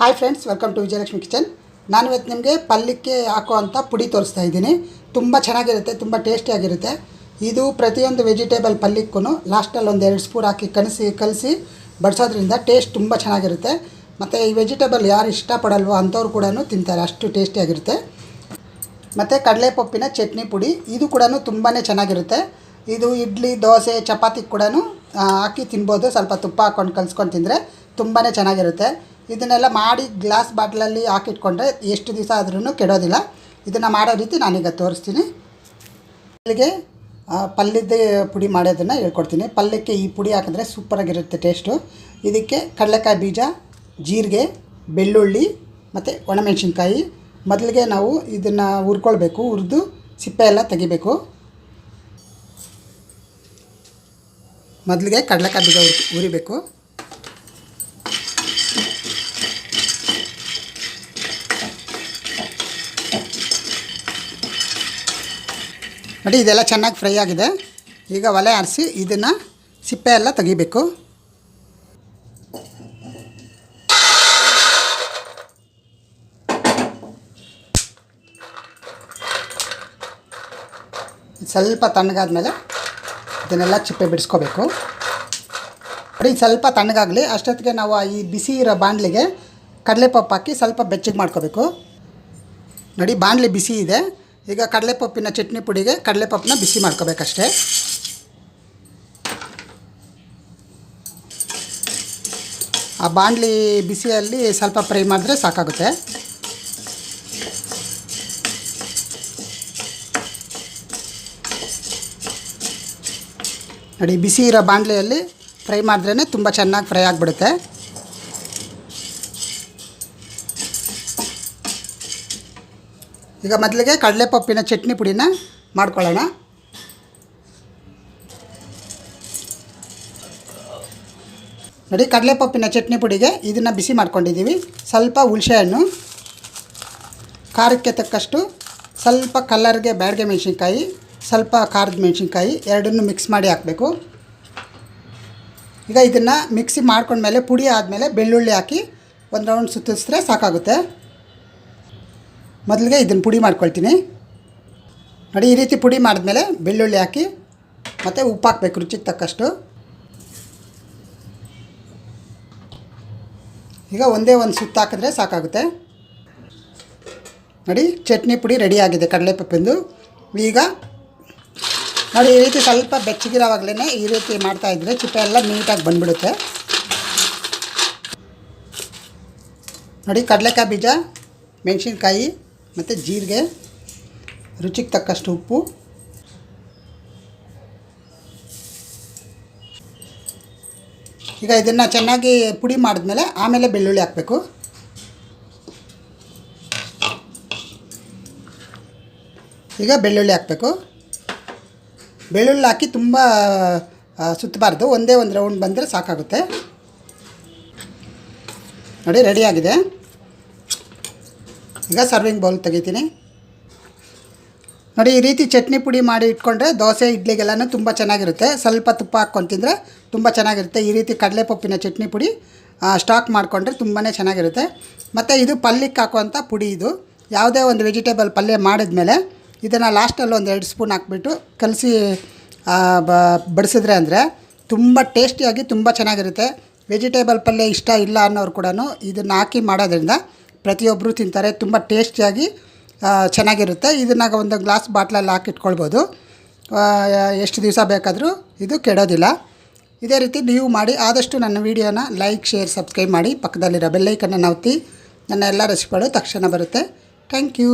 Hi friends welcome to Vijayalakshmi kitchen ನಾನು ಇವತ್ತು ನಿಮಗೆ ಪಲ್ಯಕ್ಕೆ ಹಾಕುವಂಥ ಪುಡಿ ತೋರಿಸ್ತಾ ಇದ್ದೀನಿ. ತುಂಬ ಚೆನ್ನಾಗಿರುತ್ತೆ, ತುಂಬ ಟೇಸ್ಟಿಯಾಗಿರುತ್ತೆ ಇದು ಪ್ರತಿಯೊಂದು ವೆಜಿಟೇಬಲ್ ಪಲ್ಯಕ್ಕೂ ಲಾಸ್ಟಲ್ಲಿ ಒಂದು ಎರಡು ಸ್ಪೂನ್ ಹಾಕಿ ಕಲಸಿ ಕಲಸಿ ಬಡಿಸೋದ್ರಿಂದ ಟೇಸ್ಟ್ ತುಂಬ ಚೆನ್ನಾಗಿರುತ್ತೆ. ಮತ್ತು ಈ ವೆಜಿಟೇಬಲ್ ಯಾರು ಇಷ್ಟಪಡಲ್ವೋ ಅಂಥವ್ರು ಕೂಡ ತಿಂತಾರೆ, ಅಷ್ಟು ಟೇಸ್ಟಿಯಾಗಿರುತ್ತೆ ಮತ್ತು ಕಡಲೆಪಪ್ಪಿನ ಚಟ್ನಿ ಪುಡಿ, ಇದು ಕೂಡ ತುಂಬಾ ಚೆನ್ನಾಗಿರುತ್ತೆ. ಇದು ಇಡ್ಲಿ, ದೋಸೆ, ಚಪಾತಿ ಕೂಡ ಹಾಕಿ ತಿನ್ಬೋದು. ಸ್ವಲ್ಪ ತುಪ್ಪ ಹಾಕ್ಕೊಂಡು ಕಲಿಸ್ಕೊಂಡು ತಿಂದರೆ ತುಂಬಾ ಚೆನ್ನಾಗಿರುತ್ತೆ. ಇದನ್ನೆಲ್ಲ ಮಾಡಿ ಗ್ಲಾಸ್ ಬಾಟ್ಲಲ್ಲಿ ಹಾಕಿಟ್ಕೊಂಡ್ರೆ ಎಷ್ಟು ದಿವಸ ಆದ್ರೂ ಕೆಡೋದಿಲ್ಲ. ಇದನ್ನು ಮಾಡೋ ರೀತಿ ನಾನೀಗ ತೋರಿಸ್ತೀನಿ. ಅಲ್ಲಿಗೆ ಪಲ್ಯದ ಪುಡಿ ಮಾಡೋದನ್ನು ಹೇಳ್ಕೊಡ್ತೀನಿ. ಪಲ್ಯಕ್ಕೆ ಈ ಪುಡಿ ಹಾಕಿದ್ರೆ ಸೂಪರಾಗಿರುತ್ತೆ ಟೇಸ್ಟು. ಇದಕ್ಕೆ ಕಡಲೆಕಾಯಿ ಬೀಜ, ಜೀರಿಗೆ, ಬೆಳ್ಳುಳ್ಳಿ ಮತ್ತು ಒಣಮೆಣಸಿನ್ಕಾಯಿ. ಮೊದಲಿಗೆ ನಾವು ಇದನ್ನು ಹುರ್ಕೊಳ್ಬೇಕು, ಹುರಿದು ಸಿಪ್ಪೆ ಎಲ್ಲ ತೆಗಿಬೇಕು. ಮೊದಲಿಗೆ ಕಡಲೆಕಾಯಿ ಬೀಜ ಹುರಿ ನೋಡಿ, ಇದೆಲ್ಲ ಚೆನ್ನಾಗಿ ಫ್ರೈ ಆಗಿದೆ. ಈಗ ಒಲೆ ಆರಿಸಿ ಇದನ್ನು ಸಿಪ್ಪೆ ಎಲ್ಲ ತೆಗಿಬೇಕು. ಸ್ವಲ್ಪ ತಣ್ಣಗಾದ್ಮೇಲೆ ಇದನ್ನೆಲ್ಲ ಚಿಪ್ಪೆ ಬಿಡಿಸ್ಕೋಬೇಕು. ನೋಡಿ, ಸ್ವಲ್ಪ ತಣ್ಣಗಾಗಲಿ, ಅಷ್ಟೊತ್ತಿಗೆ ನಾವು ಈ ಬಿಸಿ ಇರೋ ಬಾಣಲಿಗೆ ಕಡಲೆಪಪ್ಪು ಹಾಕಿ ಸ್ವಲ್ಪ ಬೆಚ್ಚಗೆ ಮಾಡ್ಕೋಬೇಕು. ನೋಡಿ, ಬಾಣಲಿ ಬಿಸಿ ಇದೆ. ಈಗ ಕಡಲೆಪಪ್ಪಿನ ಚಟ್ನಿ ಪುಡಿಗೆ ಕಡಲೆಪಪ್ಪನ್ನ ಬಿಸಿ ಮಾಡ್ಕೋಬೇಕಷ್ಟೇ. ಆ ಬಾಣಲಿ ಬಿಸಿಯಲ್ಲಿ ಸ್ವಲ್ಪ ಫ್ರೈ ಮಾಡಿದ್ರೆ ಸಾಕಾಗುತ್ತೆ. ನೋಡಿ, ಬಿಸಿ ಇರೋ ಬಾಣಲೆಯಲ್ಲಿ ಫ್ರೈ ಮಾಡಿದ್ರೇ ತುಂಬ ಚೆನ್ನಾಗಿ ಫ್ರೈ ಆಗಿಬಿಡುತ್ತೆ. ಈಗ ಮೊದಲಿಗೆ ಕಡಲೆಪಪ್ಪಿನ ಚಟ್ನಿ ಪುಡಿನ ಮಾಡ್ಕೊಳ್ಳೋಣ. ನೋಡಿ, ಕಡಲೆಪಪ್ಪಿನ ಚಟ್ನಿ ಪುಡಿಗೆ ಇದನ್ನು ಬಿಸಿ ಮಾಡ್ಕೊಂಡಿದ್ದೀವಿ. ಸ್ವಲ್ಪ ಹುಣಸೆ ಹಣ್ಣು ಖಾರಕ್ಕೆ ತಕ್ಕಷ್ಟು ಸ್ವಲ್ಪ ಕಲ್ಲರ್ಗೆ ಬ್ಯಾಡ್ಗೆ ಮೆಣಸಿನ್ಕಾಯಿ, ಸ್ವಲ್ಪ ಖಾರದ ಮೆಣಸಿನ್ಕಾಯಿ ಎರಡನ್ನೂ ಮಿಕ್ಸ್ ಮಾಡಿ ಹಾಕಬೇಕು. ಈಗ ಇದನ್ನು ಮಿಕ್ಸಿ ಮಾಡ್ಕೊಂಡ್ಮೇಲೆ ಪುಡಿ ಆದಮೇಲೆ ಬೆಳ್ಳುಳ್ಳಿ ಹಾಕಿ ಒಂದು ರೌಂಡ್ ಸುತ್ತಿಸಿದ್ರೆ ಸಾಕಾಗುತ್ತೆ. ಮೊದಲಿಗೆ ಇದನ್ನು ಪುಡಿ ಮಾಡ್ಕೊಳ್ತೀನಿ. ನೋಡಿ, ಈ ರೀತಿ ಪುಡಿ ಮಾಡಿದ್ಮೇಲೆ ಬೆಳ್ಳುಳ್ಳಿ ಹಾಕಿ, ಮತ್ತು ಉಪ್ಪು ಹಾಕ್ಬೇಕು, ರುಚಿಗೆ ತಕ್ಕಷ್ಟು. ಈಗ ಒಂದೇ ಒಂದು ಸುತ್ತ ಹಾಕಿದ್ರೆ ಸಾಕಾಗುತ್ತೆ. ನೋಡಿ, ಚಟ್ನಿ ಪುಡಿ ರೆಡಿ ಆಗಿದೆ ಕಡಲೆಪಪ್ಪಿಂದು. ಈಗ, ನೋಡಿ, ಈ ರೀತಿ ಸ್ವಲ್ಪ ಬೆಚ್ಚಗಿರೋವಾಗಲೇ ಈ ರೀತಿ ಮಾಡ್ತಾಯಿದ್ರೆ ಚಿಪ್ಪೆ ಎಲ್ಲ ನೀಟಾಗಿ ಬಂದ್ಬಿಡುತ್ತೆ. ನೋಡಿ, ಕಡಲೆಕಾಯಿ ಬೀಜ, ಮೆಣಸಿನ್ಕಾಯಿ ಮತ್ತು ಜೀರಿಗೆ, ರುಚಿಗೆ ತಕ್ಕಷ್ಟು ಉಪ್ಪು. ಈಗ ಇದನ್ನು ಚೆನ್ನಾಗಿ ಪುಡಿ ಮಾಡಿದ್ಮೇಲೆ ಆಮೇಲೆ ಬೆಳ್ಳುಳ್ಳಿ ಹಾಕಬೇಕು. ಈಗ ಬೆಳ್ಳುಳ್ಳಿ ಹಾಕಬೇಕು. ಬೆಳ್ಳುಳ್ಳಿ ಹಾಕಿ ತುಂಬ ಸುತ್ತಬಾರ್ದು. ಒಂದೇ ಒಂದು ರೌಂಡ್ ಬಂದರೆ ಸಾಕಾಗುತ್ತೆ. ನೋಡಿ ರೆಡಿಯಾಗಿದೆ ಈಗ ಸರ್ವಿಂಗ್ ಬೌಲ್ ತೆಗಿತೀನಿ. ನೋಡಿ, ಈ ರೀತಿ ಚಟ್ನಿ ಪುಡಿ ಮಾಡಿ ಇಟ್ಕೊಂಡ್ರೆ ದೋಸೆ, ಇಡ್ಲಿಗೆಲ್ಲನೂ ತುಂಬ ಚೆನ್ನಾಗಿರುತ್ತೆ. ಸ್ವಲ್ಪ ತುಪ್ಪ ಹಾಕ್ಕೊಂಡು ತಿಂದರೆ ತುಂಬ ಚೆನ್ನಾಗಿರುತ್ತೆ. ಈ ರೀತಿ ಕಡಲೆಪಪ್ಪಿನ ಚಟ್ನಿ ಪುಡಿ ಸ್ಟಾಕ್ ಮಾಡಿಕೊಂಡ್ರೆ ತುಂಬಾ ಚೆನ್ನಾಗಿರುತ್ತೆ. ಮತ್ತು ಇದು ಪಲ್ಯಕ್ಕೆ ಹಾಕುವಂಥ ಪುಡಿ ಇದು. ಯಾವುದೇ ಒಂದು ವೆಜಿಟೇಬಲ್ ಪಲ್ಯ ಮಾಡಿದ್ಮೇಲೆ ಇದನ್ನು ಲಾಸ್ಟಲ್ಲಿ ಒಂದು ಎರಡು ಸ್ಪೂನ್ ಹಾಕ್ಬಿಟ್ಟು ಕಲಸಿ ಬಡಿಸಿದ್ರೆ ಅಂದರೆ ತುಂಬ ಟೇಸ್ಟಿಯಾಗಿ ತುಂಬ ಚೆನ್ನಾಗಿರುತ್ತೆ. ವೆಜಿಟೇಬಲ್ ಪಲ್ಯ ಇಷ್ಟ ಇಲ್ಲ ಅನ್ನೋರು ಕೂಡ ಇದನ್ನು ಹಾಕಿ ಮಾಡೋದ್ರಿಂದ ಪ್ರತಿಯೊಬ್ಬರು ತಿಂತಾರೆ, ತುಂಬ ಟೇಸ್ಟಿಯಾಗಿ ಚೆನ್ನಾಗಿರುತ್ತೆ. ಇದನ್ನು ಒಂದು ಗ್ಲಾಸ್ ಬಾಟ್ಲಲ್ಲಿ ಹಾಕಿಟ್ಕೊಳ್ಬೋದು. ಎಷ್ಟು ದಿವಸ ಬೇಕಾದರೂ ಇದು ಕೆಡೋದಿಲ್ಲ. ಇದೇ ರೀತಿ ನೀವು ಮಾಡಿ, ಆದಷ್ಟು ನನ್ನ ವೀಡಿಯೋನ ಲೈಕ್ ಶೇರ್ ಸಬ್ಸ್ಕ್ರೈಬ್ ಮಾಡಿ, ಪಕ್ಕದಲ್ಲಿರೋ ಬೆಲ್ಲೈಕನ್ನು ಒತ್ತಿ, ನನ್ನ ಎಲ್ಲ ರೆಸಿಪಿಗಳು ತಕ್ಷಣ ಬರುತ್ತೆ. Thank you